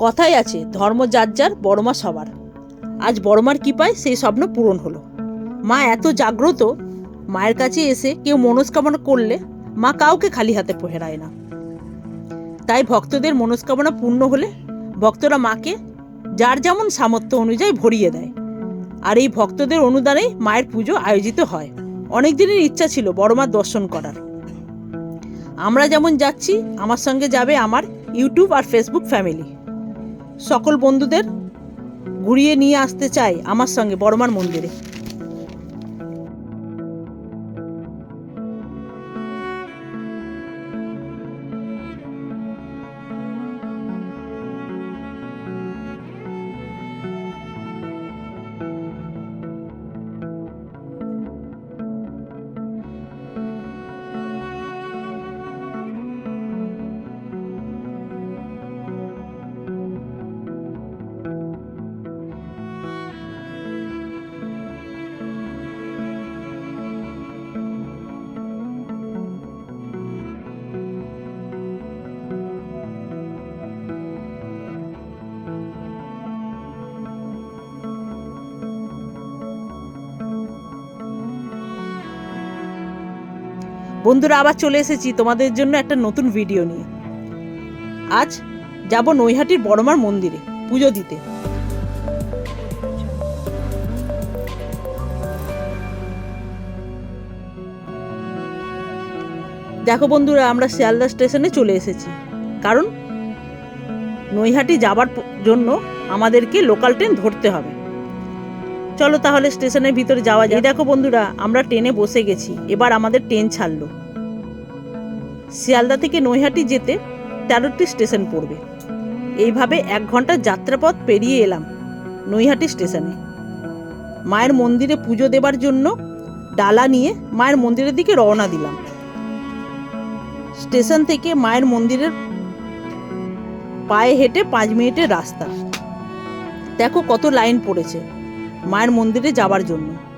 কথাই আছে, ধর্ম যার যার, বড়মা সবার। আজ বড়মার কৃপায় সেই স্বপ্ন পূরণ হলো। মা এত জাগ্রত, মায়ের কাছে এসে কেউ মনস্কামনা করলে মা কাউকে খালি হাতে ফেরায় না। তাই ভক্তদের মনস্কামনা পূর্ণ হলে ভক্তরা মাকে যার যেমন সামর্থ্য অনুযায়ী ভরিয়ে দেয়। আর এই ভক্তদের অনুদানেই মায়ের পুজো আয়োজিত হয়। অনেক দিনের ইচ্ছা ছিল বড়মার দর্শন করার। আমরা যেমন যাচ্ছি, আমার সঙ্গে যাবে আমার ইউটিউব আর ফেসবুক ফ্যামিলি সকল বন্ধুদের ঘুরিয়ে নিয়ে আসতে চাই আমার সঙ্গে বড়মার মন্দিরে। বন্ধুরা, আবার চলে এসেছি তোমাদের জন্য একটা নতুন ভিডিও নিয়ে। আজ যাব নৈহাটির বড়মার মন্দিরে, পুজো দিতে। দেখো বন্ধুরা, আমরা শিয়ালদা স্টেশনে চলে এসেছি। কারণ নৈহাটি যাবার জন্য আমাদেরকে লোকাল ট্রেন ধরতে হবে। চলো তাহলে স্টেশনের ভিতরে যাওয়া যায় দেখো বন্ধুরা, আমরা ট্রেনে বসে গেছি। এবার আমাদের ট্রেন ছাড়লো। শিয়ালদা থেকে নৈহাটি যেতে তেরোটি স্টেশন পড়বে। এইভাবে এক ঘণ্টার যাত্রাপথ পেরিয়ে এলাম নৈহাটি স্টেশনে। মায়ের মন্দিরে পুজো দেবার জন্য ডালা নিয়ে মায়ের মন্দিরের দিকে রওনা দিলাম। স্টেশন থেকে মায়ের মন্দিরের পায়ে হেঁটে পাঁচ মিনিটের রাস্তা। দেখো কত লাইন পড়েছে। মায়ের মন্দিরে যাওয়ার জন্য।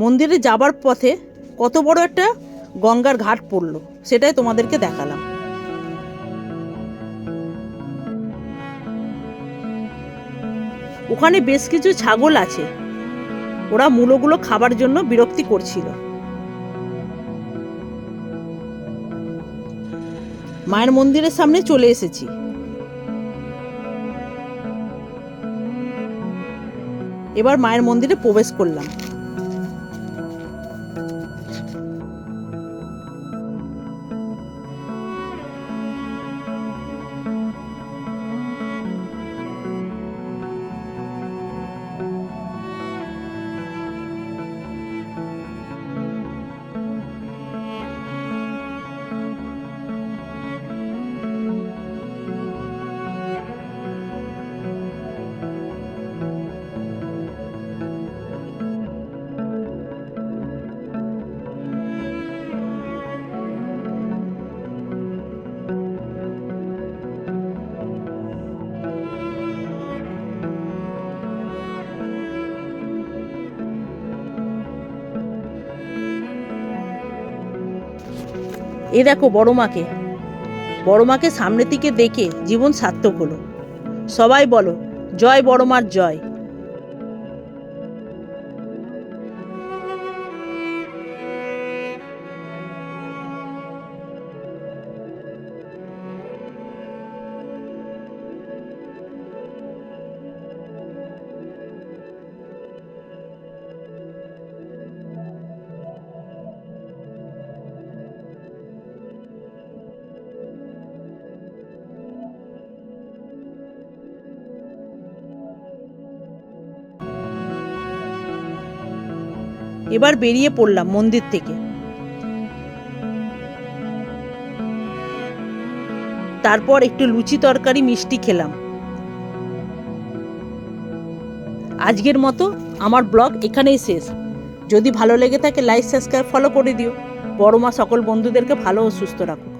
মন্দিরে যাবার পথে কত বড় একটা গঙ্গার ঘাট পড়ল, সেটাই তোমাদেরকে দেখালাম। ওখানে বেশ কিছু ছাগল আছে, ওরা মূলগুলো খাবার জন্য বিরক্তি করছিল। মায়ের মন্দিরের সামনে চলে এসেছি। এবার মায়ের মন্দিরে প্রবেশ করলাম। এ দেখো বড় মাকে। বড় মাকে সামনের দিকে দেখে জীবন সার্থক হলো। সবাই বলো, জয় বড় মার জয়। এবার বেরিয়ে পড়লাম মন্দির থেকে। তারপর একটু লুচি তরকারি, মিষ্টি খেলাম। আজকের মতো আমার ব্লগ এখানেই শেষ। যদি ভালো লেগে থাকে লাইক সাবস্ক্রাইব ফলো করে দিও। বড়মা সকল বন্ধুদেরকে ভালো ও সুস্থ রাখো